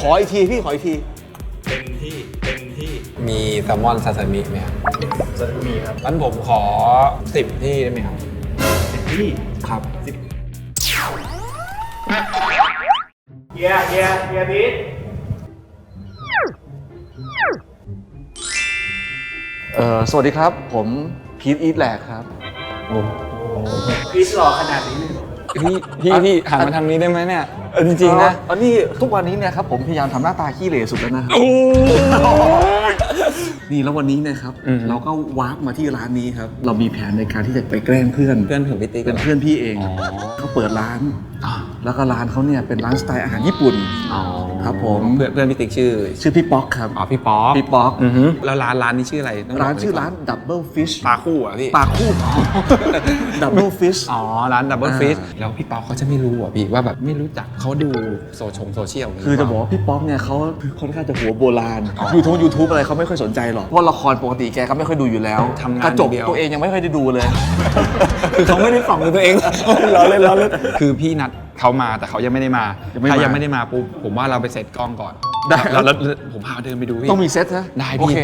ขออีกทีพี่ขออีกทีเต็มที่เต็มที่มีแซลมอนซาซิมิไหมครับจะมีครับงั้นผมขอ 10 ที่ได้ไหมครับ เต็มที่ครับ เฮียเฮียเฮียพีทเอ่อสวัสดีครับ ผมพีทอีทแหลกครับ พีทหล่อขนาดนี้เลยเหรอพี่พี่พี่หันมาทางนี้ได้ไหมเนี่ย เออจริงๆนะ อันนี้ทุกวันนี้เนี่ยครับผมพยายามทำหน้าตาขี้เหร่สุดแล้วนะครับโอ้ยนี่แล้ววันนี้เนะครับอืม เราก็วาร์ปมาที่ร้านนี้ครับ เรามีแผนในการที่จะไปแกล้งเพื่อน เพื่อนของพี่ติ๊กเป็นเพื่อนพี่เองอ๋อเขาเปิดร้าน แล้วก็ร้านเขาเนี่ยเป็นร้านสไตล์อาหารญี่ปุ่นอ๋อครับผม เพื่อนเพื่อนพี่ติ๊กชื่อชื่อพี่ป๊อกครับ อ๋อพี่ป๊อกพี่ป๊อก อือฮึแล้วร้านร้านนี้ชื่ออะไรต้งบกร้านชื่อก่ร้านดับเบิลฟิชปลาคู่เหรอะพี่ ปลาคู่ดับเบิลฟิชอ๋อ ร้านดับเบิลอ่าฟิชแล้วพี่ป๊อกเขาจะไม่รู้เหรอะพี่ว่าแบบไม่รู้จักเขาดูโซชงโซเชียลคือจะบอกว่าพี่ป๊อกเนี่ยเขาค่อนข้างจะหัวโบราณอ๋อยูทูบยูทูบอะไรเขาไม่ค่อยสนใจหรอกเพราะละครปกติแกก็ไม่ค่อยดูอยู่แล้วทำงานกระจกอย่างเดียวตัวเองยังไม่ค่อยได้ดูเลย คือเขาไม่ได้ส่องตัวเองล้อเล่นล้อเล่นคือพี่นัดเขามาแต่เขายังไม่ได้มายังไม่ถ้ามายัยังไม่ได้มาปุ๊บผมว่าเราไปเซตกล้องก่อนได้แล้วแล้วแล้วผมพาเดินไปดูพี่ต้องมีเซตนะได้พี่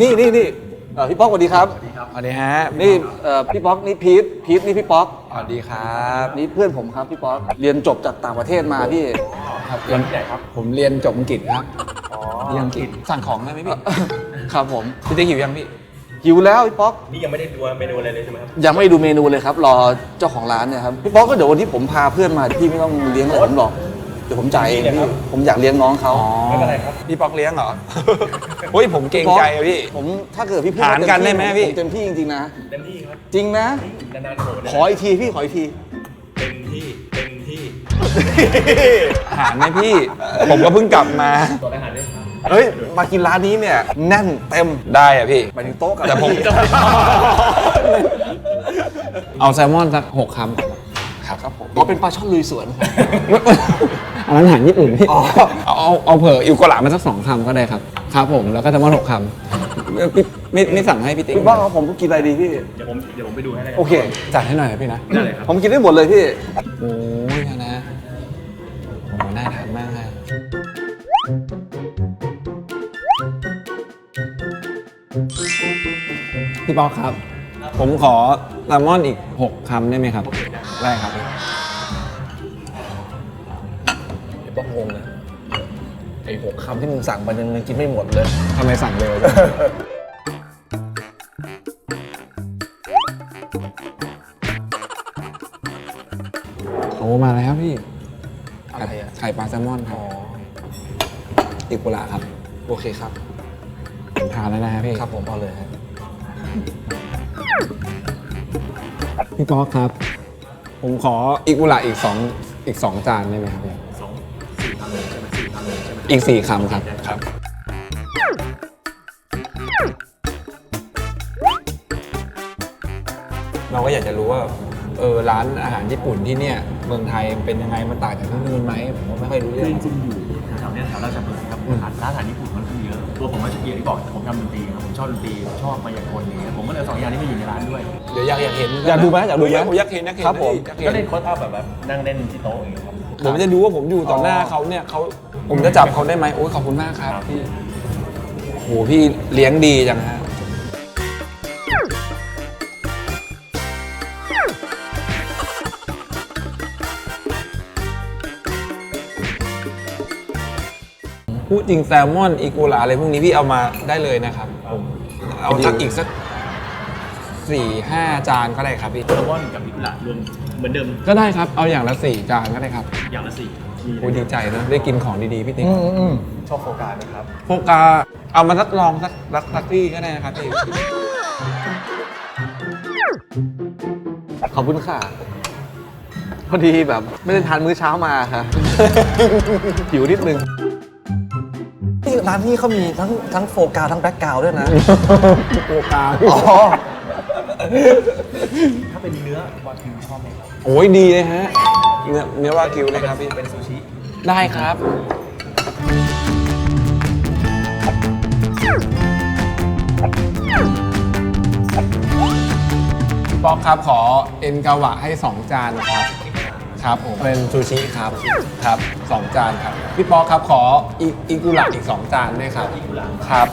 นี่นี่นี่เอ่อพี่ป๊อกสวัสดีครับ สวัสดีฮะนี่เอ่อพี่ป๊อกนี่พีทพีทนี่พี่ป๊อกสวัสดีครับนี่เพื่อนผมครับพี่ป๊อกเรียนจบจากต่างประเทศมาพี่ ครับเรียนผมเรียนจบอังกฤษครับเรียนอังกฤษสั่งของได้ไหมพี่ครับผมพี่ติ๊กหิวยังพี่ หิวแล้วพี่ป๊อก นี่ยังไม่ได้ดูเมนูอะไรเลยใช่ไหมครับยังไม่ได้ดูเมนูเลยครับ รอเจ้าของร้านเนี่ยครับพี่ป๊อกก็เดี๋ยววันนี้ผมพาเพื่อนมาพี่ไม่ต้องเลี้ยงอะไรผมหรอกเดี๋ยวผมจ่ายเองพี่ผมอยากเลี้ยงน้องเขาไม่เป็นไรครับ พี่ป๊อกเลี้ยงเหรอ เฮ้ยผมเกรงใจอะพี่ ผมถ้าเกิดพี่พูดหารกันได้ไหมพี่ผเต็มที่จริงๆนะ เต็มที่ครับ จริงนะ นานๆโผล่ขออีกทีพี่ขออีกที เต็มที่ เต็มที่หารไหมพี่ ผมก็เพิ่งกลับมา ตัวอาหารด้วยครับเฮ้ย มากินร้านนี้เนี่ย แน่นเต็มได้อะพี่หมายถึงโต๊ะกับแต่ผมที่เอาแซลมอนสักหกคำครับครับผมอ๋อเป็นปลาช่อนลุยสวนครับ อันนั้นอาหารญี่ปุ่นพี่ อ๋อเอาเอาเอาเผออิวโกะหลามาสักสองคำก็ได้ครับครับผมแล้วก็แซลมอนหกคำพี่ไม่ไม่สั่งให้พี่ติ๊กพี่บ้าครับผมกินอะไรดีพี่ เดี๋ยวผมเดี๋ยวผมไปดูให้ได้โอเค จัดให้หน่อยนะพี่นะ ได้เลยครับ ผมกินได้หมดเลยพี่ โอ้ยนะโอ้โหน่าทานมากฮะพี่ป๊อกครับ ผมขอแซลมอนอีก 6คำได้ไหมครับ ได้ครับ ที่มึงสั่งมันยังยังกินไม่หมดเลยทำไมสั่งเร็วจังโอ้มาแล้วพี่อะไรอะไข่ปลาแซลมอนครับอิกุระครับ โอเคครับผมทานแล้วนะฮะพี่ครับผมเอาเลยครับพี่ป๊อกครับ ผมขออิกุระอีกสองอีกสองจานได้ไหมครับพี่ อีกสี่คำครับ ครับ เราก็อยากจะรู้ว่าเออร้านอาหารญี่ปุ่นที่เนี่ยเมืองไทยมันเป็นยังไงมันต่างจากที่นู่นไหมผมก็ไม่ค่อยรู้เรื่องจริงๆอยู่แถวเนี้ยแถวราชพฤกษ์ครับร้านร้านอาหารญี่ปุ่นค่อนข้างเยอะ ตัวผมว่าอย่างที่บอกผมทำดนตรีครับผมชอบดนตรีผมชอบมายากลอย่างเงี้ยผมก็เลยเอาสองอย่างนี้มาอยู่ในร้านด้วย เดี๋ยวอยากอยากเห็นอยากดูไหมอยากดูไหมอยากเห็นอยากเห็นครับผม อยากเห็ก็นเล่นโค้ดอัพแบบแบบนั่งเล่นที่โต๊ะอย่างเงี้ยครับ ผมจะดูว่าผมอยู่ต่อหน้าเขาเนี่ยเขา ผมจะจับเขาได้ไหมโอ้ยขอบคุณมากครับครับพี่โอ้โหพี่เลี้ยงดีจังฮะพูดจริงแซลมอนอีกูลาอะไรพวกนี้พี่เอามาได้เลยนะครับผมเอาสักอีกสักสี่ห้าจานก็ได้ครับพี่แซลมอนกับอิกุระรวมเหมือนเดิมก็ได้ครับเอาอย่างละสี่จานก็ได้ครับ อย่างละสี่มี โอ้ยดีใจนะได้กินของดีๆพี่ติ๊กอืมอืมชอบโฟกัสไหมครับ โฟกาเอามาทดลองสักสักสักที่ก็ได้นะครับพี่ขอบคุณค่ะ พอดีแบบไม่ได้ทานมื้อเช้ามาค่ะ หิวนิดนึง นี่ร้านนี้เขามีทั้งทั้งโฟกาวทั้งแบ็กกราวด้วยนะโอกาอ๋อ ถ้าเป็นเนื้อวากิวชอบไหมครับโอ้ยดีเลยฮะ เนื้อเนื้อวากิวเลยครับพี่เป็นซูชิ ได้ครับ พี่ป๊อกครับขอเอ็นกาวะให้ 2 จานครับ ครับผมเป็นซูชิครับครับสองจานครับ พี่ป๊อกครับขออีอิกุระอีก 2 จานด้วยครับครับ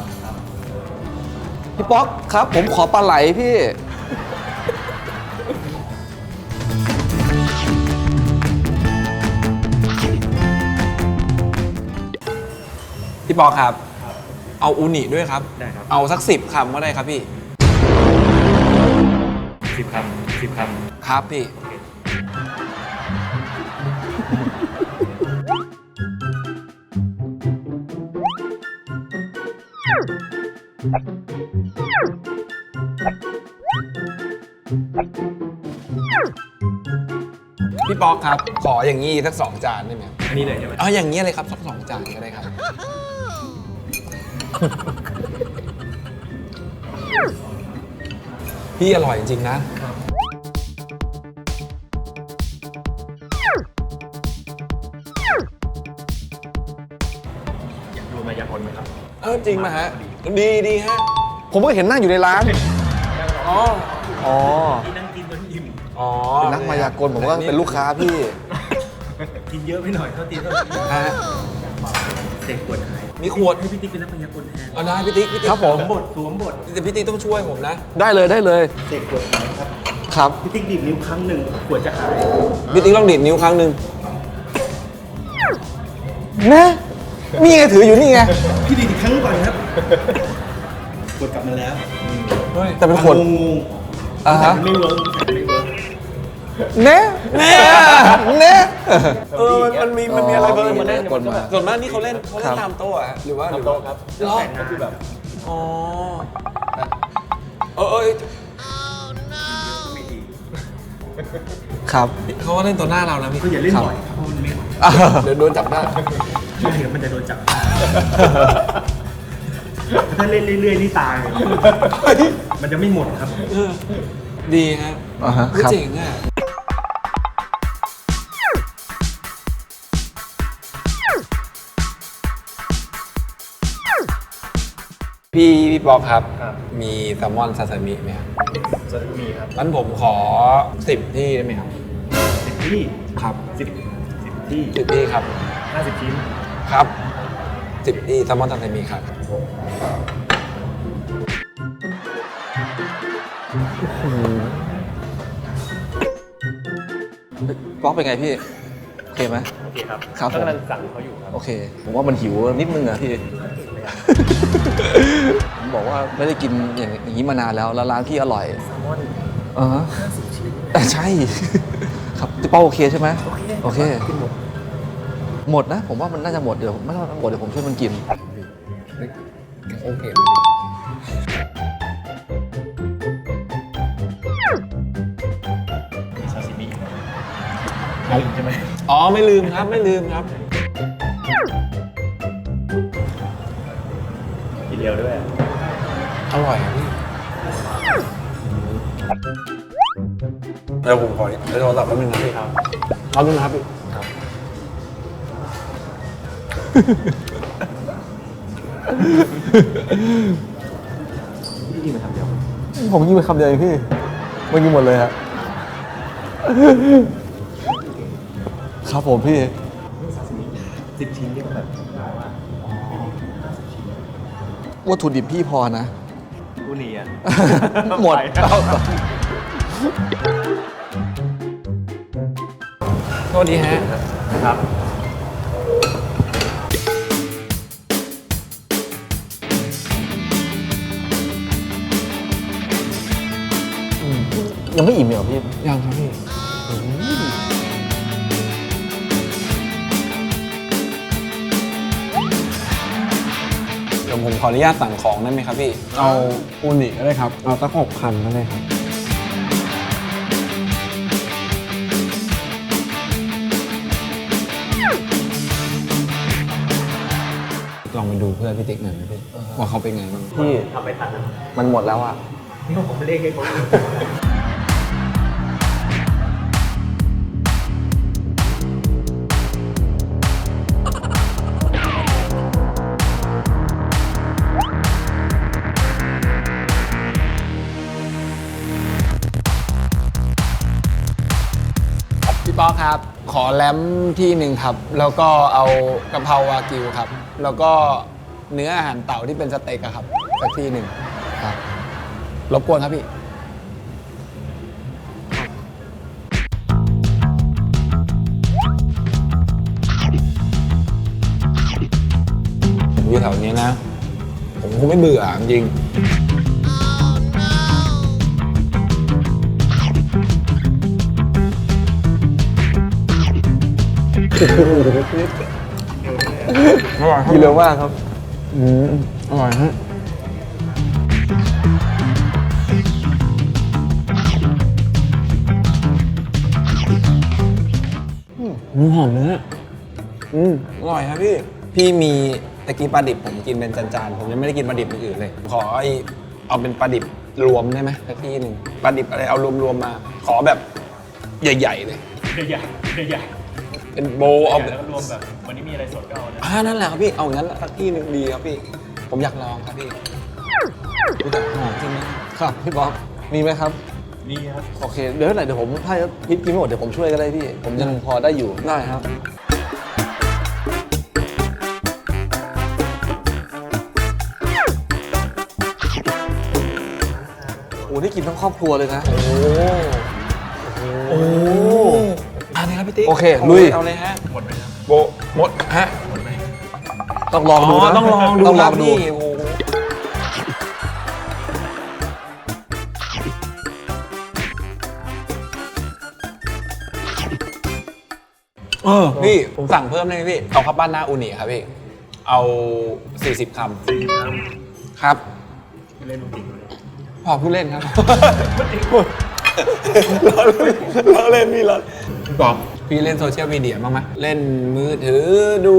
พี่ป๊อกครับ ผมขอปลาไหลพี่ พี่ป๊อกครับ เอาอูนิด้วยครับ ได้ครับ เอาสักสิบคำก็ได้ครับพี่ สิบคำสิบคำครับพี่ พี่ป๊อกครับ ขออย่างนี้สักสองจานได้ไหมครับอันนี้เลยใช่ไหม เอาอย่างนี้เลยครับสักสองจานก็ได้ครับ พี่อร่อยจริงๆนะ อยากดูมายากลไหมครับ เออจริงมาฮะ ดีดีฮะ ผมก็เห็นนั่งอยู่ในร้าน อ๋อ อ๋อที่นั่งกินจนอิ่ม อ๋อเป็นนักมายากลผมก็เป็นลูกค้าพี่ กินเยอะไปหน่อยเท่าตีเท่าตีฮะ เสกขวดหาย มีขวดให้พี่ติ๊กเป็นนักมายากลแทนเอาได้พี่ติ๊กพี่ติ๊กครับผม สวมบทสวมบทแต่พี่ติ๊กต้องช่วยผมนะได้เลยได้เลยเสกขวดหายครับครับพี่ติ๊กดีบนิ้วครั้งหนึ่งขวดจะหายพี่ติ๊กต้องดีดนิ้วครั้งหนึ่งนะนี่ไงถืออยู่นี่ไงพี่ดีบอีกครั้งก่อนครับขวดกลับมาแล้วเฮ้ยแต่เป็นขวดงงอ่าๆฮะ ไม่เวิร์กไม่เวิร์ก เนะเนะเนะเออมันมันมีมันมีอะไรเพิ่มอ๋อมาเล่นกดมาส่วนมากนี่เขาเล่นเขาเล่ครันบตามโต๊ะอะหรือว่าหรือทำโต๊ะว่าครับเหรอแต่งก็คือแบบอ๋อเออเออไม่ดีครับเขาก็เล่นตัวหน้าเรานะพี่ก็อย่าเล่นครับบ่อยครับเพราะมันไม่ไหวเดี๋ยวโดนจับได้ใช่ครับมันจะโดนจับถ้าเล่นเรื่อยๆนี่ตาย มันจะไม่หมดครับเออดีฮะอ่าฮะเฮ้ยครับเจ๋งอะ พี่พี่ปอกครับ ครับมีแซลมอนซาซิมิไหมครับจะมีครับงั้นผมขอสิบที่ได้ไหมครับ สิบที่ครับสิบสิบที่สิบที่ครับ ห้าสิบชิ้นครับสิบที่แซลมอนซาซิมิครับ ป๊อกเป็นไงพี่ โอเคไหม โอเคครับครับผมกำลังสั่งเขาอยู่ครับ โอเค ผมว่ามันหิวนิดนึงอะพี่ ผมบอกว่าไม่ได้กินอย่างอย่างนี้มานานแล้วแล้วร้านพี่อร่อยแซลมอนอ่าฮะห้าสิบชิ้นแต่ใช่ ครับพี่เป้าโอเคใช่ไหม โอเคโอเค กินหมดหมดนะ ผมว่ามันน่าจะหมดเดี๋ยวผมไม่ต้องหมดเดี๋ยวผมช่วยมันกินโอเคมีซาซิมิอยู่นะลืมใช่ไหมอ๋อ ไม่ลืมครับ ไม่ลืมครับ เดียวด้วย อร่อยอะพี่เดี๋ยวผมขอเดี๋ยวโทรศัพท์แป๊บนึงนะพี่ครับเอาดูนะครับพี่ครับพี่กินมาทำเดียวผมกินไปคำเดียวเองพี่มันกินหมดเลยฮะครับผมพี่สิบชิ้นนี่ก็แบบ วัตถุดิบพี่พอนะ กูนีอะ หมดไปเอาต่อโทษดีฮะ ครับ ยังไม่อิ่มเหรอพี่ ยังครับพี่ ผมขออนุญาตสั่งของได้ไหมครับพี่ เอาอูนิก็ได้ครับ เอาสักหกพันก็ได้ครับตลองไปดูเพื่อนพี่ติ๊กหน่อยไหมพี่ ว่าเขาเป็นไงบ้าง พี่ทำไปทันนะมันหมดแล้วอะ นี่ผมไม่เรียกให้เขา อแรมที่หนึ่งครับ แล้วก็เอากะเพราวากิวครับ แล้วก็เนื้ออาหารเต่าที่เป็นสเต็กอะครับสักที่หนึ่งครับรบกวนครับพี่ ผมอยู่แถวนี้นะ ผมคงไม่เบื่อจริง อร่อยครับกินเร็วมากครับอืมอร่อยฮะอืมหอมเนื้ออืมอร่อยครับพี่ พี่มีตะกี้ปลาดิบผมกินเป็นจานๆผมยังไม่ได้กินปลาดิบอย่างอื่นเลย ขอไอเอาเป็นปลาดิบรวมได้ไหมสักที่หนึ่งปลาดิบอะไรเอารวมๆมา ขอแบบใหญ่ ๆ เลย ใหญ่ใหญ่ เป็นโบว์เอาแล้วก็รวมแบบวันนี้มีอะไรสดก็เอานะอ่านั่นแหละครับพี่เอาอย่างนั้นสักที่หนึ่งดีครับพี่ ผมอยากลองครับพี่รู้จักหอมจริงไหมครับพี่ป๊อกมีไหมครับ นี่ครับ โอเคเดี๋ยวเท่าไหร่เดี๋ยวผมถ้าพิษกินไม่หมดเดี๋ยวผมช่วยก็ได้พี่ ผมยังพอได้อยู่ ได้ครับ โอ้นี่กินทั้งครอบครัวเลยนะ โอ้โอ้อันนี้ครับพี่ ติ๊กโอเคลุย เอาเลยฮะหมดไหมครับโบะหมดฮะหมดไหมต้องลองดูนะต้องลองดูต้องลคอรับงดูพี่โอ้โหเออพี่ ผมสั่งเพิ่มได้ไหมพี่ เอาข้าวปั้นหน้าอูนิครับพี่ เอา 40 คำสี่ครับครับไม่เล่นลูกจริงเลยพอผู้เล่นครับ เราเล่นพี่เราบอก พี่เล่นโซเชียลมีเดียบ้างไหมเล่นมือถือดู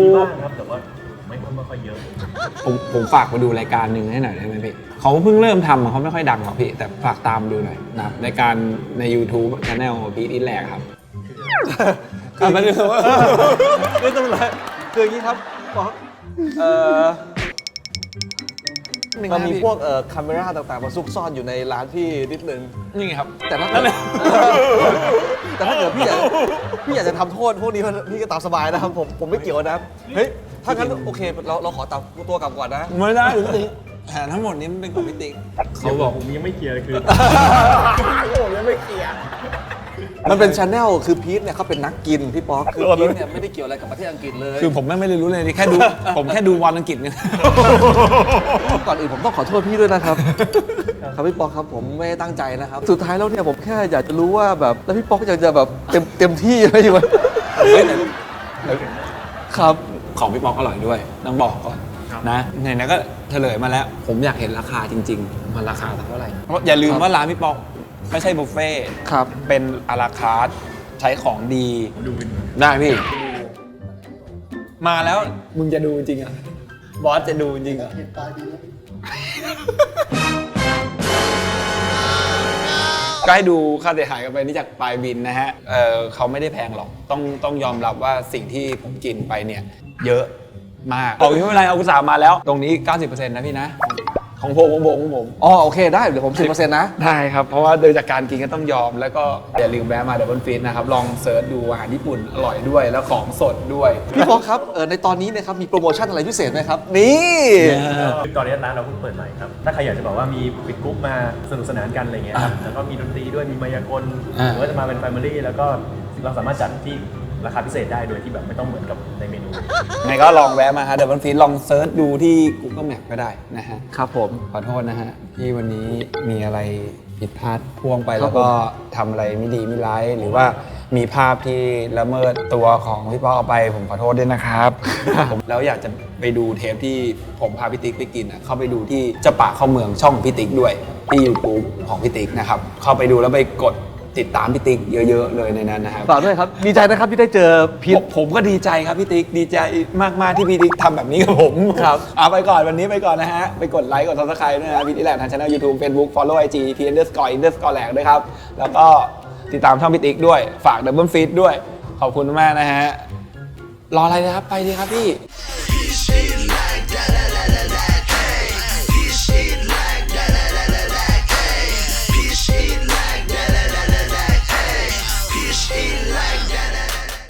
มีบ้างครับแต่ว่าไม่ไม่ค่อยเยอะ ผมผมฝากมาดูรายการหนึ่งให้หน่อยได้ไหมพี่เขาเพิ่งเริ่มทำอะเขาไม่ค่อยดังหรอกพี่ แต่ฝากตามดูหน่อยนะครับรายการใน YouTube Channel พีทอินแลกครับอะมันคือว่า ไม่ต้องไรคืออย่างนี้ครับป๊อกเอ่อ มันมีพวกเอ่อคาเมราต่างๆมาซุกซ่อนอยู่ในร้านพี่นิดนึง นี่ไงครับ แต่ถ้าเกิดแต่ถ้าเกิดพี่อยากพี่อยากจะทำโทษพวกนี้พี่ก็ตามสบายนะครับผมผมไม่เกี่ยวนะครับเฮ้ยถ้างั้นโอเคเราเราขอตามตัวกลับก่อนนะ ไม่ได้พี่ติ๊กแผนทั้งหมดนี้มันเป็นของพี่ติ๊กเขาบอกผมยังไม่เคลียร์เลยคือ มันเป็นชาแนลคือพีทเนี่ยเขาเป็นนักกินพี่ป๊อกคือพีทเนี่ยไม่ได้เกี่ยวอะไรกับประเทศอังกฤษเลยคือผมไม่ได้รู้เลยนี่แค่ดู ผมแค่ดูวันอังกฤษเนี่ยก่อนอื่นผมต้องขอโทษพี่ด้วยนะครับครับพี่ป๊อกครับผมไม่ได้ตั้งใจนะครับ สุดท้ายแล้วเนี่ยผมแค่อยากจะรู้ว่าแบบแล้วพี่ป๊อกยังจะแบบเต็มเต็มที่ไหมอยู่ไหมเฮ้ยแต่ครับของพี่ป๊อกอร่อยด้วยต้องบอกก่อนครับนะไหนๆก็เฉลยมาแล้ว ผมอยากเห็นราคาจริง ๆ มันราคาเท่าไหร่เพราะอย่าลืมว่าร้านพี่ป๊อก ไม่ใช่บุฟเฟ่ต์ครับ เป็นอาราคาร์ทใช้ของดีผมดูเป็นได้พี่ มาแล้วมึงจะดูจริงอะ บอสจะดูจริงอะ ก็ให้ดูค่าเสียหายกันไปนี่จากปลายบินนะฮะ เออเขาไม่ได้แพงหรอก ต้องต้องยอมรับว่าสิ่งที่ผมกินไปเนี่ย เยอะมาก เอาไม่เป็นไรเอากุศลมาแล้ว ตรงนี้ 90%นะพี่นะ ของผมของผมของผมอ๋อโอเคได้เดี๋ยวผมสิบเปอร์เซ็นต์นะ ได้ครับ เพราะว่าโดยจากการกินก็ต้องยอม แล้วก็อย่าลืมแวะมาเดบิวฟิตนะครับ ลองเซิร์ชดูอาหารญี่ปุ่นอร่อยด้วยแล้วของสดด้วย พี่ป๊อกครับเออในตอนนี้เนะครับมีโปรโมชั่นอะไรพิเศษไหมครับ นี่คือตอนนี้ร้านเราเพิ่งเปิดใหม่ครับ ถ้าใครอยากจะบอกว่ามีปิดกรุ๊ปมาสนุกสนานกันอะไรเงี้ยครับแล้วก็มีดนตรีด้วยมีมายากลอ่าหรือว่าจะมาเป็นแฟมิลี่แล้วก็เราสามารถจัดที่ ราคาพิเศษได้โดยที่แบบไม่ต้องเหมือนกับในเมนูไงก็ลองแวะมาฮะเดบิวฟิตลองเซิร์ชดูที่ Google Map ก็ได้นะฮะ ครับผม ขอโทษนะฮะ ที่วันนี้มีอะไรผิดพลาดพ่วงไปครับ แล้วก็ทำอะไรไม่ดีไม่ร้ายหรือว่ามีภาพที่ละเมิดตัวของพี่ป๊อกเอาไป ผมขอโทษด้วยนะครับ ผมแล้วอยากจะไปดูเทปที่ผมพาพี่ติ๊กไปกินอะเข้าไปดูที่เจะปากเข้าเมืองช่องพี่ติ๊กด้วยที่ YouTube ของพี่ติ๊กนะครับ เข้าไปดูแล้วไปกด ติดตามพี่ติ๊กเยอะๆเลยในนั้นนะครับ ฝากด้วยครับดีใจนะครับที่ได้เจอพีผท มผมก็ดีใจครับพี่ติ๊กดีใจมากๆที่พี่ติ๊กทำแบบนี้กับผมครับ เอาไปก่อนวันนี้ไปก่อนนะฮะ ไปกดไลค์กด subscribe ด้วยนะพี่ติ๊กแหลกทางช่อง YouTube Facebook follow IG p underscore underscore แหลกด้วยครับ แล้วก็ติดตามช่องพี่ติ๊กด้วยฝาก double feed ด้วย ขอบคุณมากนะฮะรออะไรนะครับไปดีครับพี่ Appreciate